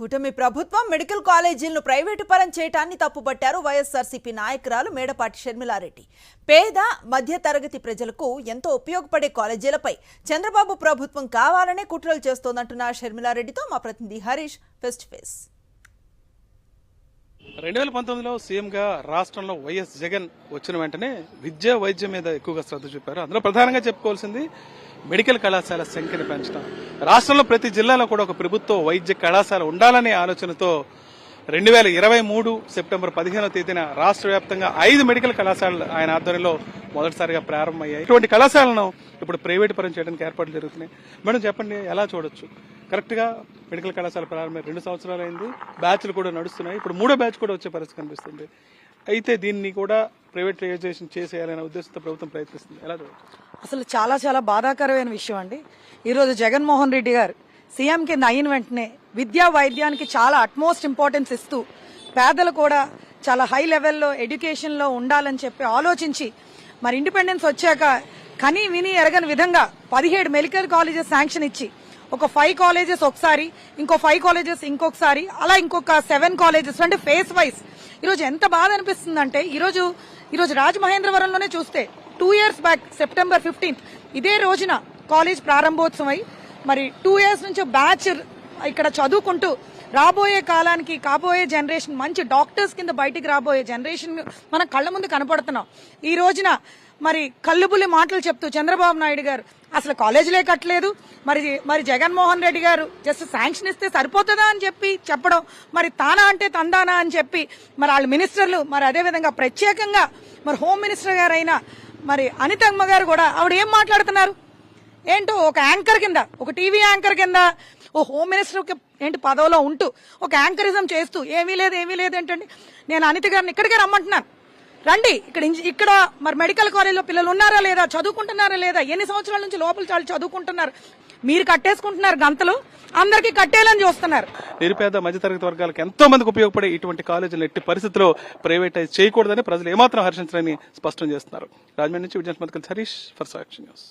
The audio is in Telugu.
కూటమి ప్రభుత్వం మెడికల్ కాలేజీలను ప్రైవేటు పరం చేయటాన్ని తప్పుపట్టారు వైఎస్ఆర్సీపీ నాయకురాలు మేడపాటి షర్మిలారెడ్డి. పేద మధ్య తరగతి ప్రజలకు ఎంతో ఉపయోగపడే కాలేజీలపై చంద్రబాబు ప్రభుత్వం కావాలనే కుట్రలు చేస్తోందంటున్న షర్మిలారెడ్డితో మా ప్రతినిధి హరీష్ ఫెస్ట్ ఫేస్. రెండు వేల పంతొమ్మిదిలో సీఎంగా రాష్ట్రంలో వైఎస్ జగన్ వచ్చిన వెంటనే విద్య వైద్యం మీద ఎక్కువగా శ్రద్ధ చూపారు. అందులో ప్రధానంగా చెప్పుకోవాల్సింది మెడికల్ కళాశాల సంఖ్యను పెంచడం. రాష్ట్రంలో ప్రతి జిల్లాలో కూడా ఒక ప్రభుత్వ వైద్య కళాశాల ఉండాలనే ఆలోచనతో రెండు వేల ఇరవై మూడు సెప్టెంబర్ పదిహేనో తేదీన రాష్ట్ర వ్యాప్తంగా ఐదు మెడికల్ కళాశాలలు ఆయన ఆధ్వర్యంలో మొదటిసారిగా ప్రారంభమయ్యాయి. ఇటువంటి కళాశాలను ఇప్పుడు ప్రైవేట్ పరం చేయడానికి ఏర్పాట్లు జరుగుతున్నాయి. మేడం చెప్పండి ఎలా చూడొచ్చు? కరెక్ట్గా మెడికల్ కళాశాల ప్రారంభమై రెండు సంవత్సరాలు అయింది. బ్యాచ్లు కూడా నడుస్తున్నాయి. ఇప్పుడు మూడో బ్యాచ్ కూడా వచ్చే పరిస్థితి కనిపిస్తుంది. అయితే దీన్ని కూడా ప్రైవేటైజేషన్ చేసేయాలనే ఉద్దేశంతో ప్రభుత్వం ప్రయత్నిస్తుంది. ఎలా చూడొచ్చు? అసలు చాలా చాలా బాధాకరమైన విషయం అండి. ఈరోజు జగన్మోహన్ రెడ్డి గారు సీఎం కింద అయిన వెంటనే విద్యా వైద్యానికి చాలా అట్మోస్ట్ ఇంపార్టెన్స్ ఇస్తూ పేదలు కూడా చాలా హై లెవెల్లో ఎడ్యుకేషన్లో ఉండాలని చెప్పి ఆలోచించి మరి ఇండిపెండెన్స్ వచ్చాక కని విని ఎరగని విధంగా పదిహేడు మెడికల్ కాలేజెస్ శాంక్షన్ ఇచ్చి ఒక ఫైవ్ కాలేజెస్ ఒకసారి ఇంకో ఫైవ్ కాలేజెస్ ఇంకొకసారి అలా ఇంకొక సెవెన్ కాలేజెస్ అంటే ఫేస్ వైజ్ ఈరోజు ఎంత బాధ అనిపిస్తుందంటే ఈరోజు ఈరోజు రాజమహేంద్రవరంలోనే చూస్తే two years back September fifteenth ఇదే రోజున కాలేజ్ ప్రారంభోత్సవం అయి మరి టూ ఇయర్స్ నుంచి బ్యాచ్ ఇక్కడ చదువుకుంటూ రాబోయే కాలానికి కాబోయే జనరేషన్ మంచి డాక్టర్స్ కింద బయటికి రాబోయే జనరేషన్ మనం కళ్ళ ముందు కనపడుతున్నాం. ఈ రోజున మరి కల్లుబుల్లి మాటలు చెప్తూ చంద్రబాబు నాయుడు గారు అసలు కాలేజీలే కట్టలేదు. మరి మరి జగన్మోహన్ రెడ్డి గారు జస్ట్ శాంక్షన్ ఇస్తే సరిపోతుందా అని చెప్పి చెప్పడం మరి తానా అంటే తందానా అని చెప్పి మరి వాళ్ళ మినిస్టర్లు మరి అదేవిధంగా ప్రత్యేకంగా మరి హోమ్ మినిస్టర్ గారైన మరి అనితమ్మ గారు కూడా ఆవిడ ఏం మాట్లాడుతున్నారు? ఏంటో ఒక యాంకర్ కింద ఒక టీవీ యాంకర్ కింద ఓ హోమ్ మినిస్టర్ ఏంటి పదవిలో ఉంటూ ఒక యాంకరిజం చేస్తూ ఏమీ లేదు ఏమీ లేదు ఏంటండి నేను అనిత గారిని ఇక్కడికే రమ్మంటున్నాను. రండి ఇక్కడ ఇక్కడ మరి మెడికల్ కాలేజ్లో పిల్లలు ఉన్నారా లేదా చదువుకుంటున్నారా లేదా ఎన్ని సంవత్సరాల నుంచి లోపల చాలు చదువుకుంటున్నారు? మీరు కట్టేసుకుంటున్నారు గంతలు అందరికీ కట్టేయాలని చూస్తున్నారు. నిరుపేద మధ్యతరగతి వర్గాలకు ఎంతో మందికి ఉపయోగపడే ఇటువంటి కాలేజీలు ఎట్టి పరిస్థితుల్లో ప్రైవేటైజ్ చేయకూడదని ప్రజలు ఏమాత్రం హర్షించాలని స్పష్టం చేస్తున్నారు. రాజమండ్రి నుంచి విజయన్ హరీష్ ఫర్ సాక్షి న్యూస్.